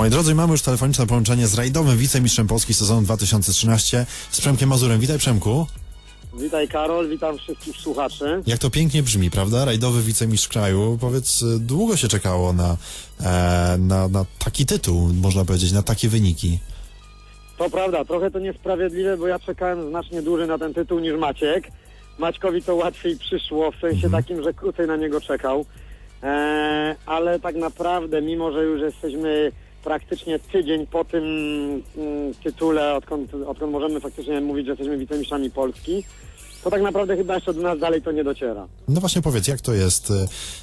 Moi drodzy, mamy już telefoniczne połączenie z rajdowym wicemistrzem Polski sezonu 2013 z Przemkiem Mazurem. Witaj Przemku. Witaj Karol, witam wszystkich słuchaczy. Jak to pięknie brzmi, prawda? Rajdowy wicemistrz kraju. Powiedz, długo się czekało na, e, na, na taki tytuł, można powiedzieć, na takie wyniki. To prawda, trochę to niesprawiedliwe, bo ja czekałem znacznie dłużej na ten tytuł niż Maciek. Maćkowi to łatwiej przyszło, w sensie takim, że krócej na niego czekał. E, ale tak naprawdę, mimo że już jesteśmy praktycznie tydzień po tym mm, tytule, odkąd, odkąd możemy faktycznie mówić, że jesteśmy wicemistrzami Polski, to tak naprawdę chyba jeszcze do nas dalej to nie dociera. No właśnie powiedz, jak to jest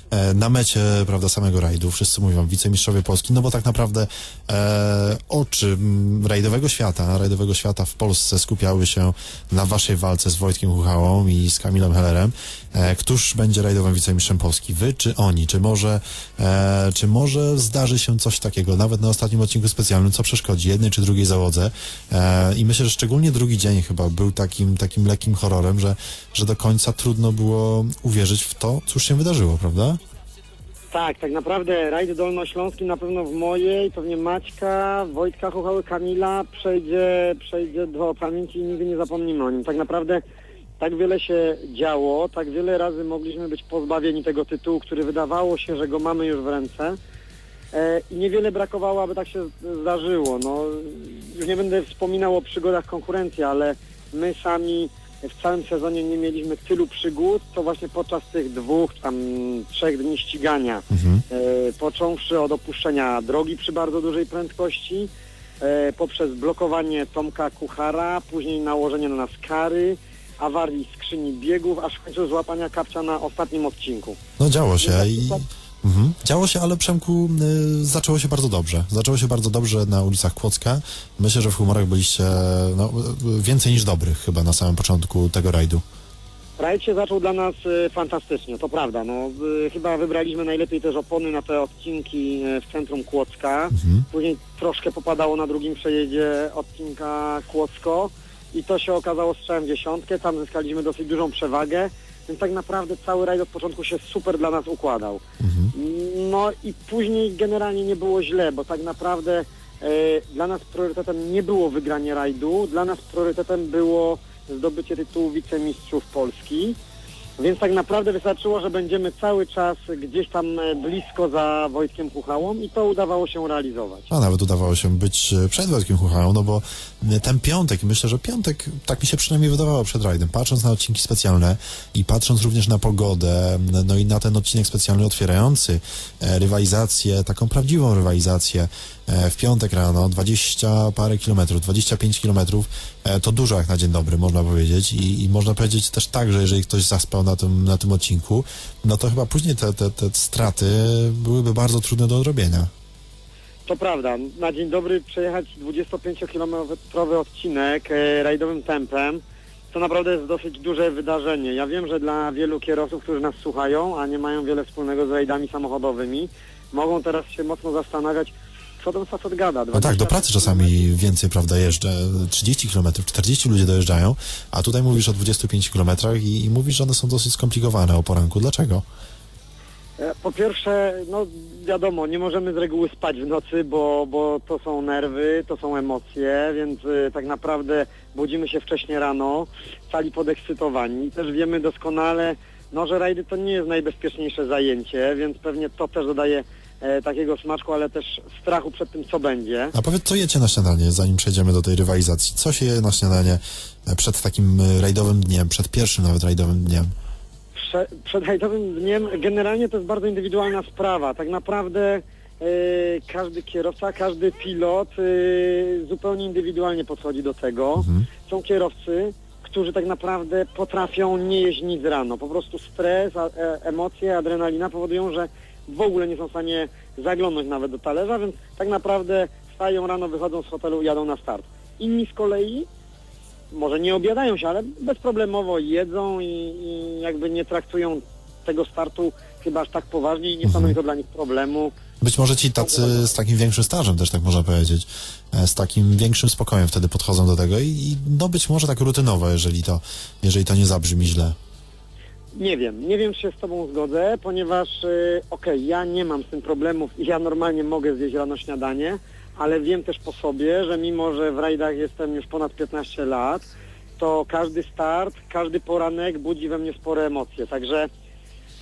e, na mecie, prawda, samego rajdu? Wszyscy mówią wicemistrzowie Polski, no bo tak naprawdę e, oczy rajdowego świata, rajdowego świata w Polsce skupiały się na waszej walce z Wojtkiem Huchałą i z Kamilem Hellerem. E, któż będzie rajdowym wicemistrzem Polski? Wy czy oni? Czy może, e, czy może zdarzy się coś takiego, nawet na ostatnim odcinku specjalnym, co przeszkodzi jednej czy drugiej załodze? E, I myślę, że szczególnie drugi dzień chyba był takim, takim lekkim horrorem, że, że do końca trudno było uwierzyć w to, cóż się wydarzyło, prawda? Tak, tak naprawdę rajd dolnośląski na pewno w mojej, pewnie Maćka, Wojtka Chochały, Kamila przejdzie, przejdzie do pamięci i nigdy nie zapomnimy o nim. Tak naprawdę tak wiele się działo, tak wiele razy mogliśmy być pozbawieni tego tytułu, który wydawało się, że go mamy już w ręce. E, I niewiele brakowało, aby tak się zdarzyło. No, już nie będę wspominał o przygodach konkurencji, ale my sami w całym sezonie nie mieliśmy tylu przygód, co właśnie podczas tych dwóch, tam trzech dni ścigania. Mhm. E, począwszy od opuszczenia drogi przy bardzo dużej prędkości, e, poprzez blokowanie Tomka Kuchara, później nałożenie na nas kary, awarii skrzyni biegów, aż w końcu złapania kapcia na ostatnim odcinku. No działo się i... Mhm. Działo się, ale Przemku y, zaczęło się bardzo dobrze. Zaczęło się bardzo dobrze na ulicach Kłodzka. Myślę, że w humorach byliście no, y, więcej niż dobrych chyba na samym początku tego rajdu. Rajd się zaczął dla nas e, fantastycznie, to prawda. No, e, chyba wybraliśmy najlepiej też opony na te odcinki e, w centrum Kłodzka. Mhm. Później troszkę popadało na drugim przejeździe odcinka Kłodzko i to się okazało strzałem dziesiątkę. Tam zyskaliśmy dosyć dużą przewagę, więc tak naprawdę cały rajd od początku się super dla nas układał. Mhm. No i później generalnie nie było źle, bo tak naprawdę e, dla nas priorytetem nie było wygranie rajdu, dla nas priorytetem było zdobycie tytułu wicemistrzów Polski. Więc tak naprawdę wystarczyło, że będziemy cały czas gdzieś tam e, blisko za Wojtkiem Kuchałą i to udawało się realizować. A nawet udawało się być e, przed Wojtkiem Huchałą, no bo e, ten piątek, myślę, że piątek, tak mi się przynajmniej wydawało przed rajdem, patrząc na odcinki specjalne i patrząc również na pogodę, no i na ten odcinek specjalny otwierający rywalizację, taką prawdziwą rywalizację w piątek rano, 20 parę kilometrów, 25 kilometrów, e, to dużo jak na dzień dobry, można powiedzieć I, i można powiedzieć też tak, że jeżeli ktoś zaspał na tym, na tym odcinku, no to chyba później te, te, te straty byłyby bardzo trudne do odrobienia. To prawda, na dzień dobry przejechać 25-kilometrowy odcinek e, rajdowym tempem, to naprawdę jest dosyć duże wydarzenie. Ja wiem, że dla wielu kierowców, którzy nas słuchają, a nie mają wiele wspólnego z rajdami samochodowymi, mogą teraz się mocno zastanawiać, co ten facet gada. No tak, do 20 pracy czasami więcej, prawda, jeżdżę. 30 km, 40 ludzie dojeżdżają, a tutaj mówisz o 25 km i, i mówisz, że one są dosyć skomplikowane o poranku. Dlaczego? E, Po pierwsze, no wiadomo, nie możemy z reguły spać w nocy, bo, bo to są nerwy, to są emocje, więc y, tak naprawdę budzimy się wcześnie rano, cali podekscytowani. Też wiemy doskonale, no, że rajdy to nie jest najbezpieczniejsze zajęcie, więc pewnie to też dodaje e, takiego smaczku, ale też strachu przed tym, co będzie. A powiedz, co jecie na śniadanie, zanim przejdziemy do tej rywalizacji? Co się je na śniadanie e, przed takim e, rajdowym dniem, przed pierwszym nawet rajdowym dniem? Prze, przed rajdowym dniem generalnie to jest bardzo indywidualna sprawa. Tak naprawdę e, każdy kierowca, każdy pilot zupełnie indywidualnie podchodzi do tego. Mhm. Są kierowcy, którzy tak naprawdę potrafią nie jeść nic rano. Po prostu stres, emocje, adrenalina powodują, że w ogóle nie są w stanie zaglądnąć nawet do talerza, więc tak naprawdę wstają rano, wychodzą z hotelu, jadą na start. Inni z kolei może nie obiadają się, ale bezproblemowo jedzą i, i jakby nie traktują tego startu chyba aż tak poważnie i nie stanowi to dla nich problemu. Być może ci tacy z takim większym stażem też tak można powiedzieć, e, z takim większym spokojem wtedy podchodzą do tego i, i no być może tak rutynowo, jeżeli to, jeżeli to nie zabrzmi źle. Nie wiem, nie wiem czy się z Tobą zgodzę, ponieważ y, okej, ja nie mam z tym problemów i ja normalnie mogę zjeść rano śniadanie, ale wiem też po sobie, że mimo, że w rajdach jestem już ponad 15 lat, to każdy start, każdy poranek budzi we mnie spore emocje. Także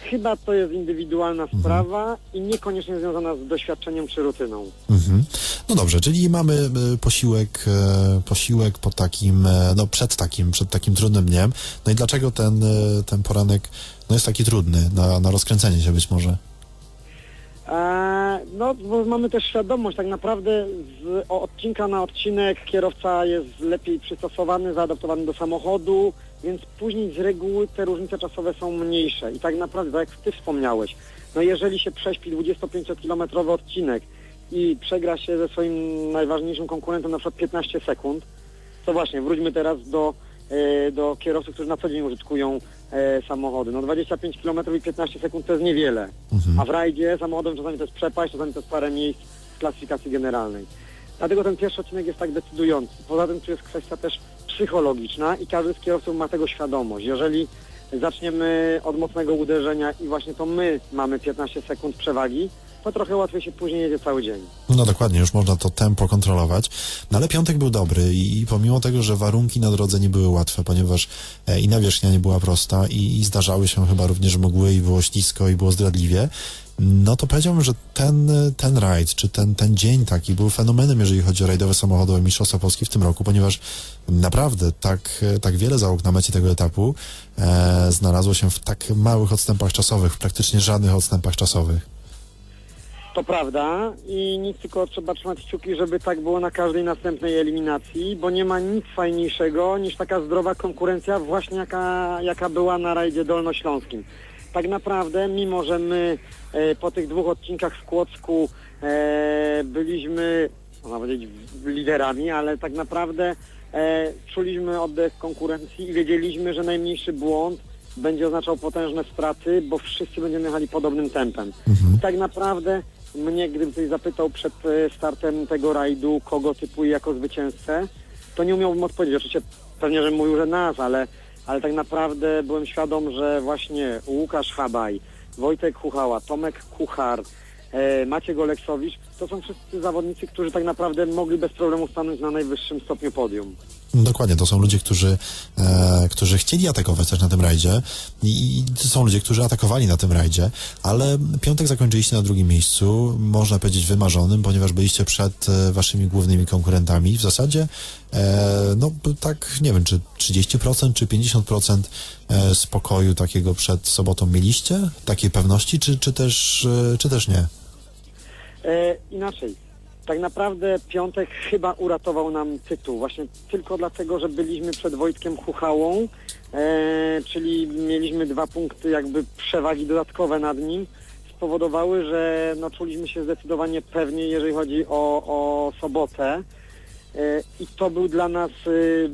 chyba to jest indywidualna sprawa i niekoniecznie związana z doświadczeniem czy rutyną. Mhm. No dobrze, czyli mamy e, posiłek, e, posiłek po takim, e, no przed takim, przed takim trudnym dniem. No i dlaczego ten, ten poranek no jest taki trudny na, na rozkręcenie się być może? E, no, bo mamy też świadomość, tak naprawdę z odcinka na odcinek kierowca jest lepiej przystosowany, zaadaptowany do samochodu, więc później z reguły te różnice czasowe są mniejsze. I tak naprawdę, tak jak Ty wspomniałeś, no jeżeli się prześpi 25-kilometrowy odcinek i przegra się ze swoim najważniejszym konkurentem na przykład 15 sekund, to właśnie, wróćmy teraz do, e, do kierowców, którzy na co dzień użytkują e, samochody. No 25 km i 15 sekund to jest niewiele. Mhm. A w rajdzie samochodem czasami to jest przepaść, czasami to jest parę miejsc w klasyfikacji generalnej. Dlatego ten pierwszy odcinek jest tak decydujący. Poza tym tu jest kwestia też psychologiczna i każdy z kierowców ma tego świadomość. Jeżeli zaczniemy od mocnego uderzenia i właśnie to my mamy 15 sekund przewagi, to trochę łatwiej się później jedzie cały dzień. No dokładnie, już można to tempo kontrolować. No ale piątek był dobry i, pomimo tego, że warunki na drodze nie były łatwe, ponieważ e, i nawierzchnia nie była prosta i, i zdarzały się chyba również mgły i było ślisko i było zdradliwie, no to powiedziałbym, że ten, ten rajd, czy ten, ten dzień taki był fenomenem, jeżeli chodzi o rajdowe samochodowe Mistrzostwa Polski w tym roku, ponieważ naprawdę tak, tak wiele załóg na mecie tego etapu e, znalazło się w tak małych odstępach czasowych, w praktycznie żadnych odstępach czasowych. To prawda i nic tylko trzeba trzymać kciuki, żeby tak było na każdej następnej eliminacji, bo nie ma nic fajniejszego niż taka zdrowa konkurencja właśnie jaka, jaka była na rajdzie dolnośląskim. Tak naprawdę, mimo że my e, po tych dwóch odcinkach w Kłodzku e, byliśmy, można powiedzieć, liderami, ale tak naprawdę e, czuliśmy oddech konkurencji i wiedzieliśmy, że najmniejszy błąd będzie oznaczał potężne straty, bo wszyscy będziemy jechali podobnym tempem. Mhm. I tak naprawdę mnie, gdybym ktoś zapytał przed startem tego rajdu, kogo typuję jako zwycięzcę, to nie umiałbym odpowiedzieć. Oczywiście pewnie, że mówił, że nas, ale, ale tak naprawdę byłem świadom, że właśnie Łukasz Habaj, Wojtek Kuchała, Tomek Kuchar, e, Maciek Oleksowicz, to są wszyscy zawodnicy, którzy tak naprawdę mogli bez problemu stanąć na najwyższym stopniu podium. Dokładnie, to są ludzie, którzy, e, którzy chcieli atakować też na tym rajdzie i, i to są ludzie, którzy atakowali na tym rajdzie, ale piątek zakończyliście na drugim miejscu, można powiedzieć wymarzonym, ponieważ byliście przed e, waszymi głównymi konkurentami. W zasadzie, e, no tak, nie wiem, czy 30% czy 50% e, spokoju takiego przed sobotą mieliście? Takiej pewności, czy, czy, też, e, czy też nie? E, inaczej. Tak naprawdę piątek chyba uratował nam tytuł. Właśnie tylko dlatego, że byliśmy przed Wojtkiem Chuchałą, e, czyli mieliśmy dwa punkty jakby przewagi dodatkowe nad nim, spowodowały, że no, czuliśmy się zdecydowanie pewnie, jeżeli chodzi o, o sobotę. E, I to był dla nas y,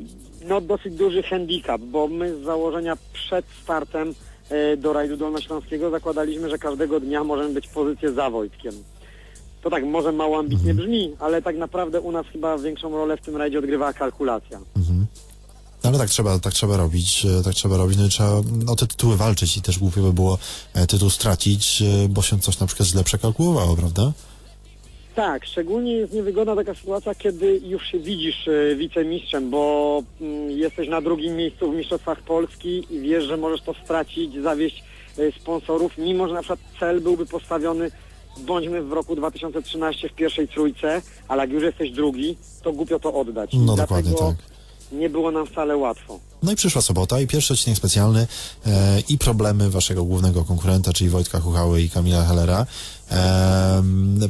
no, dosyć duży handicap, bo my z założenia przed startem e, do rajdu dolnośląskiego zakładaliśmy, że każdego dnia możemy być pozycję za Wojtkiem. To tak może mało ambitnie brzmi, ale tak naprawdę u nas chyba większą rolę w tym rajdzie odgrywała kalkulacja. Mhm. No ale tak trzeba, tak trzeba robić, e, tak trzeba robić, no i trzeba o te tytuły walczyć i też głupio by było e, tytuł stracić, e, bo się coś na przykład źle przekalkulowało, prawda? Tak, szczególnie jest niewygodna taka sytuacja, kiedy już się widzisz wicemistrzem, bo mm, jesteś na drugim miejscu w Mistrzostwach Polski i wiesz, że możesz to stracić, zawieść sponsorów, mimo że na przykład cel byłby postawiony bądźmy w roku 2013 w pierwszej trójce, ale jak już jesteś drugi, to głupio to oddać. No dokładnie dlatego tak. nie było nam wcale łatwo. No i przyszła sobota i pierwszy odcinek specjalny e, i problemy waszego głównego konkurenta, czyli Wojtka Chuchały i Kamila Hellera. E,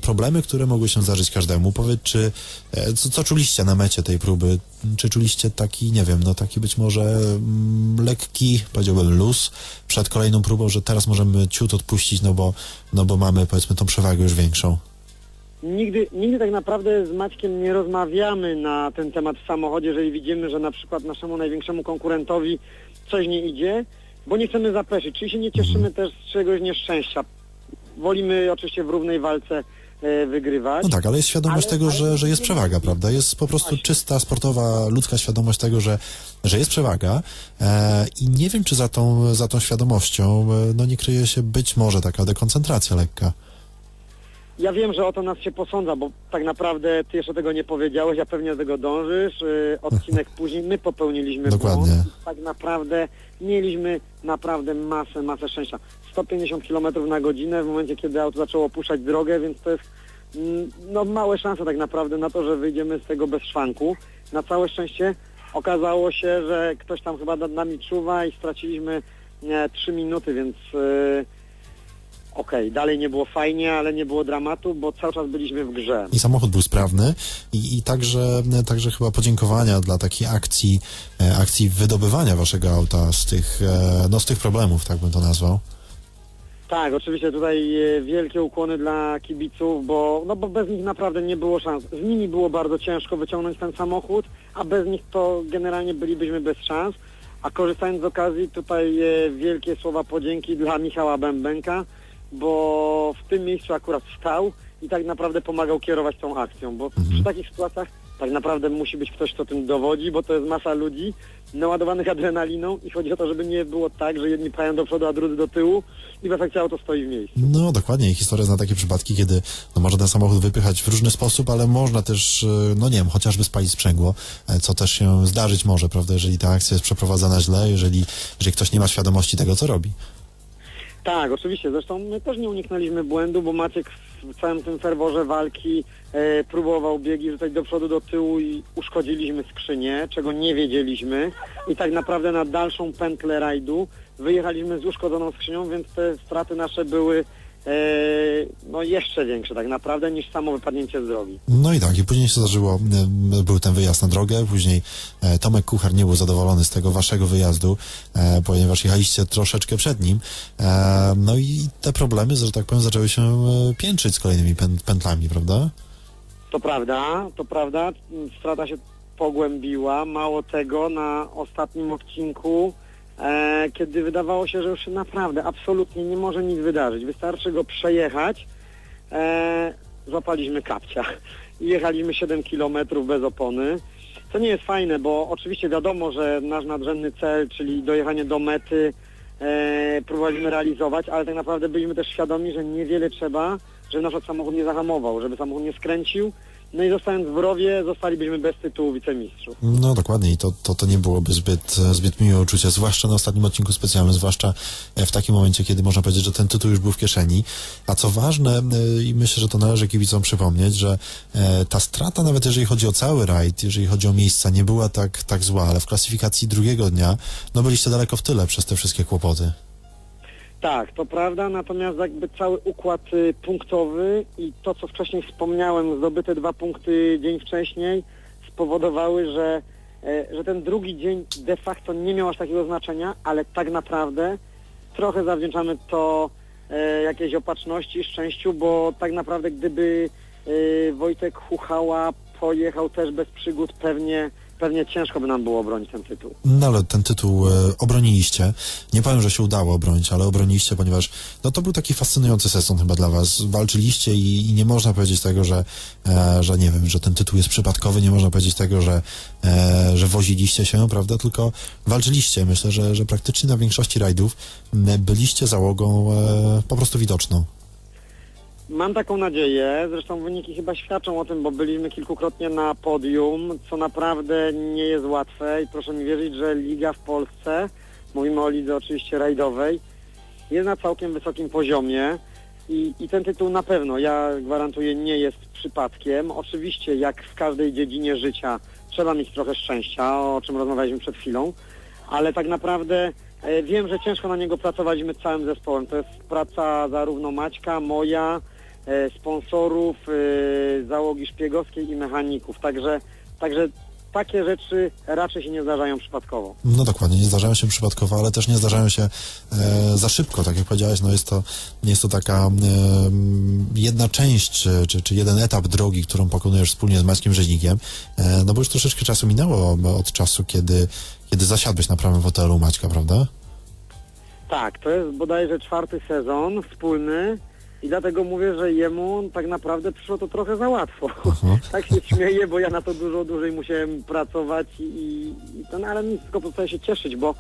problemy, które mogły się zdarzyć każdemu. Powiedz, czy e, co, co czuliście na mecie tej próby? Czy czuliście taki, nie wiem, no taki być może mm, lekki, powiedziałbym luz przed kolejną próbą, że teraz możemy ciut odpuścić, no bo, no bo mamy powiedzmy tą przewagę już większą. Nigdy, nigdy tak naprawdę z Maćkiem nie rozmawiamy na ten temat w samochodzie, jeżeli widzimy, że na przykład naszemu największemu konkurentowi coś nie idzie, bo nie chcemy zapeszyć, czyli się nie cieszymy też z czegoś nieszczęścia. Wolimy oczywiście w równej walce e, wygrywać. No tak, ale jest świadomość Ale- tego, ale że, że jest przewaga, prawda? Jest po prostu Właśnie. czysta, sportowa, ludzka świadomość tego, że, że jest przewaga e, i nie wiem, czy za tą, za tą świadomością e, no nie kryje się być może taka dekoncentracja lekka. Ja wiem, że o to nas się posądza, bo tak naprawdę ty jeszcze tego nie powiedziałeś, a pewnie do tego dążysz. Yy, Odcinek później my popełniliśmy Dokładnie. błąd. Tak naprawdę mieliśmy naprawdę masę, masę szczęścia. 150 km na godzinę w momencie, kiedy auto zaczęło opuszczać drogę, więc to jest mm, no, małe szanse tak naprawdę na to, że wyjdziemy z tego bez szwanku. Na całe szczęście okazało się, że ktoś tam chyba nad nami czuwa i straciliśmy nie, 3 minuty, więc yy, okej, dalej nie było fajnie, ale nie było dramatu, bo cały czas byliśmy w grze. I samochód był sprawny i, i także, także chyba podziękowania dla takiej akcji, e, akcji wydobywania waszego auta z tych, e, no z tych problemów, tak bym to nazwał. Tak, oczywiście tutaj e, wielkie ukłony dla kibiców, bo, no bo bez nich naprawdę nie było szans. Z nimi było bardzo ciężko wyciągnąć ten samochód, a bez nich to generalnie bylibyśmy bez szans. A korzystając z okazji tutaj wielkie słowa podzięki dla Michała Bębenka, bo w tym miejscu akurat stał i tak naprawdę pomagał kierować tą akcją, bo przy takich sytuacjach tak naprawdę musi być ktoś, kto tym dowodzi, bo to jest masa ludzi naładowanych adrenaliną i chodzi o to, żeby nie było tak, że jedni pchają do przodu, a drudzy do tyłu i w efekcie auto stoi w miejscu. No dokładnie, i historia zna takie przypadki, kiedy no, można ten samochód wypychać w różny sposób, ale można też, e, no nie wiem, chociażby spalić sprzęgło, e, co też się zdarzyć może, prawda, jeżeli ta akcja jest przeprowadzana źle, jeżeli, jeżeli ktoś nie ma świadomości tego, co robi. Tak, oczywiście. Zresztą my też nie uniknęliśmy błędu, bo Maciek w całym tym ferworze walki e, próbował biegi rzucać do przodu, do tyłu i uszkodziliśmy skrzynię, czego nie wiedzieliśmy. I tak naprawdę na dalszą pętlę rajdu wyjechaliśmy z uszkodzoną skrzynią, więc te straty nasze były no jeszcze większe tak naprawdę niż samo wypadnięcie z drogi. No i tak, i później się zdarzyło, e, był ten wyjazd na drogę, później e, Tomek Kuchar nie był zadowolony z tego waszego wyjazdu, e, ponieważ jechaliście troszeczkę przed nim, e, no i te problemy, że tak powiem, zaczęły się e, piętrzyć z kolejnymi pę- pętlami, prawda? To prawda, to prawda. Strata się pogłębiła. Mało tego, na ostatnim odcinku, e, kiedy wydawało się, że już naprawdę absolutnie nie może nic wydarzyć. Wystarczy go przejechać, e, złapaliśmy kapcia i jechaliśmy 7 km bez opony. To nie jest fajne, bo oczywiście wiadomo, że nasz nadrzędny cel, czyli dojechanie do mety, e, próbowaliśmy realizować, ale tak naprawdę byliśmy też świadomi, że niewiele trzeba, żeby nasz samochód nie zahamował, żeby samochód nie skręcił. No i zostając w rowie, zostalibyśmy bez tytułu wicemistrzów. No dokładnie i to, to, to nie byłoby zbyt, zbyt miłe uczucie, zwłaszcza na ostatnim odcinku specjalnym, zwłaszcza e, w takim momencie, kiedy można powiedzieć, że ten tytuł już był w kieszeni. A co ważne, e, i myślę, że to należy kibicom przypomnieć, że e, ta strata, nawet jeżeli chodzi o cały rajd, jeżeli chodzi o miejsca, nie była tak, tak zła, ale w klasyfikacji drugiego dnia, no byliście daleko w tyle przez te wszystkie kłopoty. Tak, to prawda, natomiast jakby cały układ y, punktowy i to, co wcześniej wspomniałem, zdobyte dwa punkty dzień wcześniej, spowodowały, że, e, że ten drugi dzień de facto nie miał aż takiego znaczenia, ale tak naprawdę trochę zawdzięczamy to e, jakiejś opatrzności, szczęściu, bo tak naprawdę gdyby e, Wojtek Huchała pojechał też bez przygód, pewnie, pewnie ciężko by nam było obronić ten tytuł. No ale ten tytuł e, obroniliście. Nie powiem, że się udało obronić, ale obroniliście, ponieważ no to był taki fascynujący sezon chyba dla was. Walczyliście i, i nie można powiedzieć tego, że, e, że nie wiem, że ten tytuł jest przypadkowy, nie można powiedzieć tego, że, e, że woziliście się, prawda, tylko walczyliście. Myślę, że, że praktycznie na większości rajdów byliście załogą e, po prostu widoczną. Mam taką nadzieję, zresztą wyniki chyba świadczą o tym, bo byliśmy kilkukrotnie na podium, co naprawdę nie jest łatwe i proszę mi wierzyć, że liga w Polsce, mówimy o lidze oczywiście rajdowej, jest na całkiem wysokim poziomie i, i ten tytuł na pewno, ja gwarantuję, nie jest przypadkiem. Oczywiście jak w każdej dziedzinie życia trzeba mieć trochę szczęścia, o czym rozmawialiśmy przed chwilą, ale tak naprawdę e, wiem, że ciężko na niego pracowaliśmy całym zespołem. To jest praca zarówno Maćka, moja, sponsorów, e, załogi szpiegowskiej i mechaników. Także, także takie rzeczy raczej się nie zdarzają przypadkowo. No dokładnie, nie zdarzają się przypadkowo, ale też nie zdarzają się e, za szybko, tak jak powiedziałeś, no jest to, jest to taka e, jedna część, czy, czy, czy jeden etap drogi, którą pokonujesz wspólnie z Maćkiem Rzeźnikiem, e, no bo już troszeczkę czasu minęło od czasu, kiedy, kiedy zasiadłeś na prawym fotelu Maćka, prawda? Tak, to jest bodajże czwarty sezon wspólny i dlatego mówię, że jemu tak naprawdę przyszło to trochę za łatwo. Tak się śmieję, bo ja na to dużo dłużej musiałem pracować i, i ten, ale nic, tylko pozostaje się cieszyć, bo,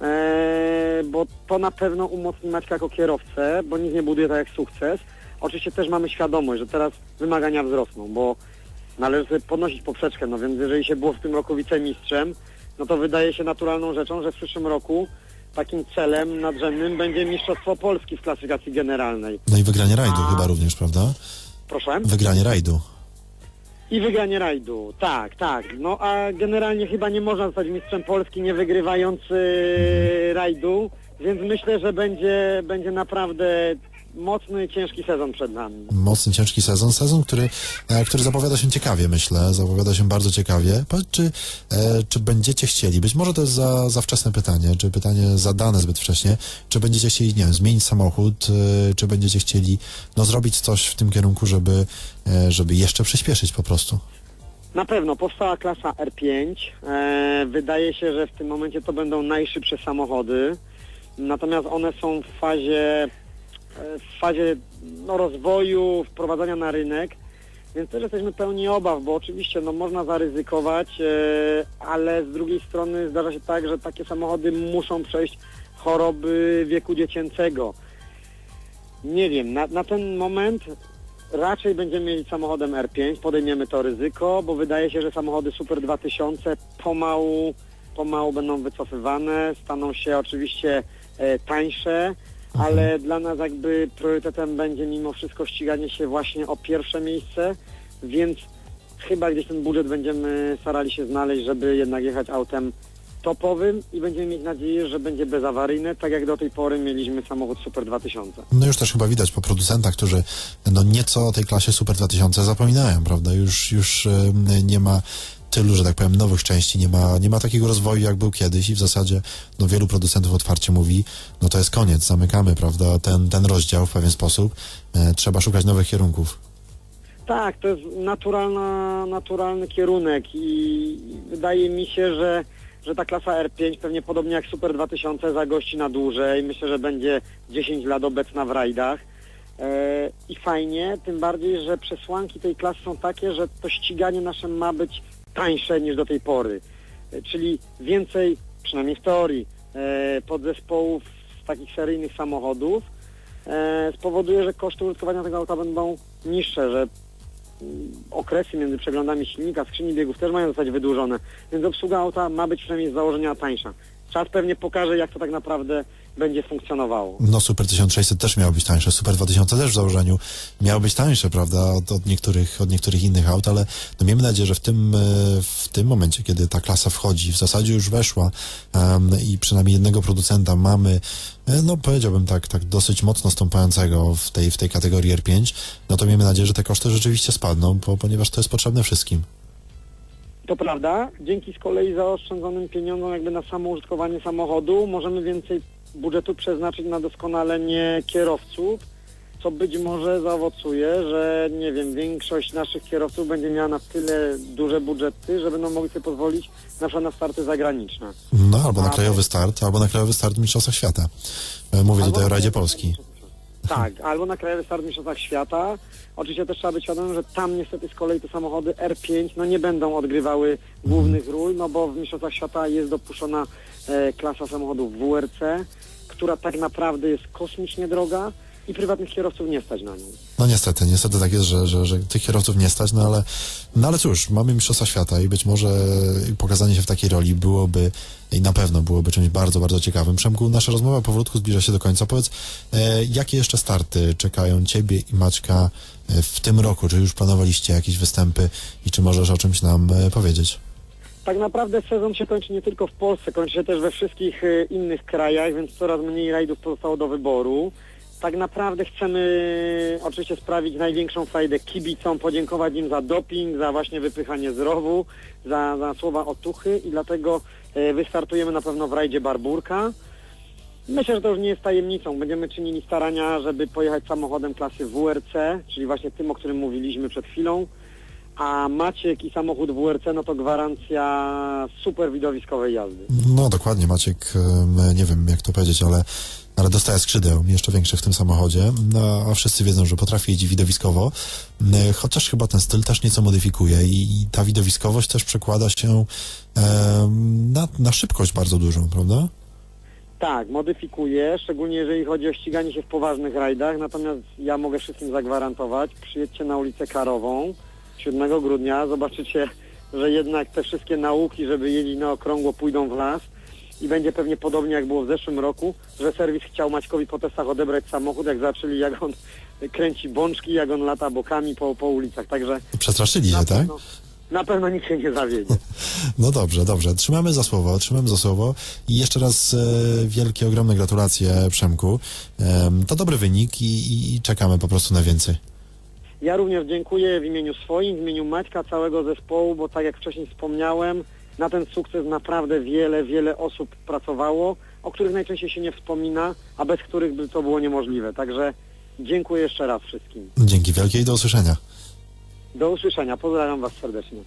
e, bo to na pewno umocni Maćka jako kierowcę, bo nic nie buduje tak jak sukces. oczywiście też mamy świadomość, że teraz wymagania wzrosną, bo należy sobie podnosić poprzeczkę, no więc jeżeli się było w tym roku wicemistrzem, no to wydaje się naturalną rzeczą, że w przyszłym roku takim celem nadrzędnym będzie Mistrzostwo Polski w klasyfikacji generalnej. No i wygranie rajdu A- chyba również, prawda? Proszę? Wygranie rajdu. I wygranie rajdu, tak, tak. No a generalnie chyba nie można zostać mistrzem Polski nie wygrywający rajdu, więc myślę, że będzie, będzie naprawdę mocny, ciężki sezon przed nami. Mocny, ciężki sezon. Sezon, który, e, który zapowiada się ciekawie, myślę. Zapowiada się bardzo ciekawie. Powiedz, czy, e, czy będziecie chcieli, być może to jest za, za wczesne pytanie, czy pytanie zadane zbyt wcześnie, czy będziecie chcieli, nie wiem, zmienić samochód, e, czy będziecie chcieli, no, zrobić coś w tym kierunku, żeby, żeby jeszcze przyspieszyć po prostu? Na pewno powstała klasa R5. E, wydaje się, że w tym momencie to będą najszybsze samochody. Natomiast one są w fazie, w fazie no, rozwoju, wprowadzania na rynek. Więc też jesteśmy pełni obaw, bo oczywiście no, można zaryzykować, e, ale z drugiej strony zdarza się tak, że takie samochody muszą przejść choroby wieku dziecięcego. Nie wiem, na, na ten moment raczej będziemy mieli samochodem R5, podejmiemy to ryzyko, bo wydaje się, że samochody Super 2000 pomału, pomału będą wycofywane, staną się oczywiście e, tańsze, ale dla nas jakby priorytetem będzie mimo wszystko ściganie się właśnie o pierwsze miejsce, więc chyba gdzieś ten budżet będziemy starali się znaleźć, żeby jednak jechać autem topowym i będziemy mieć nadzieję, że będzie bezawaryjny, tak jak do tej pory mieliśmy samochód Super 2000. No już też chyba widać po producentach, którzy no nieco o tej klasie Super 2000 zapominają, prawda? Już, już nie ma tylu, że tak powiem, nowych części, nie ma, nie ma takiego rozwoju, jak był kiedyś i w zasadzie no, wielu producentów otwarcie mówi, no to jest koniec, zamykamy, prawda, ten, ten rozdział w pewien sposób, e, trzeba szukać nowych kierunków. Tak, to jest naturalna, naturalny kierunek i wydaje mi się, że, że ta klasa R5 pewnie podobnie jak Super 2000 zagości na dłużej. Myślę, że będzie 10 lat obecna w rajdach. E, I fajnie, tym bardziej, że przesłanki tej klasy są takie, że to ściganie nasze ma być tańsze niż do tej pory. E, czyli więcej, przynajmniej w teorii, e, podzespołów takich seryjnych samochodów e, spowoduje, że koszty użytkowania tego auta będą niższe, że mm, okresy między przeglądami silnika, skrzyni biegów też mają zostać wydłużone, więc obsługa auta ma być przynajmniej z założenia tańsza. Czas pewnie pokaże, jak to tak naprawdę będzie funkcjonowało. No Super 1600 też miało być tańsze, Super 2000 też w założeniu miało być tańsze, prawda, od, od, niektórych, od niektórych innych aut, ale no miejmy nadzieję, że w tym, e, w tym momencie, kiedy ta klasa wchodzi, w zasadzie już weszła em, i przynajmniej jednego producenta mamy, e, no powiedziałbym tak, tak dosyć mocno stąpającego w tej, w tej kategorii R5, no to miejmy nadzieję, że te koszty rzeczywiście spadną, bo, ponieważ to jest potrzebne wszystkim. To prawda, dzięki z kolei zaoszczędzonym pieniądzom jakby na samo użytkowanie samochodu możemy więcej budżetu przeznaczyć na doskonalenie kierowców, co być może zaowocuje, że nie wiem, większość naszych kierowców będzie miała na tyle duże budżety, że będą mogli sobie pozwolić na przykład na starty zagraniczne. No albo na krajowy start, albo na krajowy start w Mistrzostwach Świata. E, Mówię Albo tutaj o krajowy Polski. Tak, albo na krajowy start Mistrzostwach Świata. Oczywiście też trzeba być świadomym, że tam niestety z kolei te samochody R5 no nie będą odgrywały głównych ról, no bo w Mistrzostwach Świata jest dopuszczona e, klasa samochodów WRC, która tak naprawdę jest kosmicznie droga i prywatnych kierowców nie stać na nią. No niestety, niestety tak jest, że, że, że tych kierowców nie stać, no ale, no ale cóż, mamy Mistrzostwa Świata i być może pokazanie się w takiej roli byłoby i na pewno byłoby czymś bardzo, bardzo ciekawym. Przemku, nasza rozmowa powolutku zbliża się do końca. Powiedz, e, jakie jeszcze starty czekają Ciebie i Maćka e, w tym roku? Czy już planowaliście jakieś występy i czy możesz o czymś nam e, powiedzieć? Tak naprawdę sezon się kończy nie tylko w Polsce, kończy się też we wszystkich e, innych krajach, więc coraz mniej rajdów pozostało do wyboru. Tak naprawdę chcemy oczywiście sprawić największą frajdę kibicom, podziękować im za doping, za właśnie wypychanie z rowu, za, za słowa otuchy i dlatego e, wystartujemy na pewno w rajdzie Barburka. Myślę, że to już nie jest tajemnicą. Będziemy czynili starania, żeby pojechać samochodem klasy WRC, czyli właśnie tym, o którym mówiliśmy przed chwilą. A Maciek i samochód WRC, no to gwarancja super widowiskowej jazdy. No dokładnie, Maciek, nie wiem jak to powiedzieć, ale, ale dostaje skrzydeł jeszcze większych w tym samochodzie, no, a wszyscy wiedzą, że potrafi jeździć widowiskowo, e, chociaż chyba ten styl też nieco modyfikuje i, i ta widowiskowość też przekłada się em, na, na szybkość bardzo dużą, prawda? Tak, modyfikuję, szczególnie jeżeli chodzi o ściganie się w poważnych rajdach, natomiast ja mogę wszystkim zagwarantować, przyjedźcie na ulicę Karową 7 grudnia, zobaczycie, że jednak te wszystkie nauki, żeby jeździć na okrągło pójdą w las i będzie pewnie podobnie jak było w zeszłym roku, że serwis chciał Maćkowi po testach odebrać samochód, jak zobaczyli jak on kręci bączki, jak on lata bokami po, po ulicach, także Przestraszyli się, tak? na pewno nikt się nie zawiedzie. No dobrze, dobrze. Trzymamy za słowo, trzymamy za słowo i jeszcze raz e, wielkie, ogromne gratulacje Przemku. Em, to dobry wynik i, i, i czekamy po prostu na więcej. Ja również dziękuję w imieniu swoim, w imieniu Maćka, całego zespołu, bo tak jak wcześniej wspomniałem, na ten sukces naprawdę wiele, wiele osób pracowało, o których najczęściej się nie wspomina, a bez których by to było niemożliwe. Także dziękuję jeszcze raz wszystkim. Dzięki wielkie i do usłyszenia. Do usłyszenia. Pozdrawiam Was serdecznie.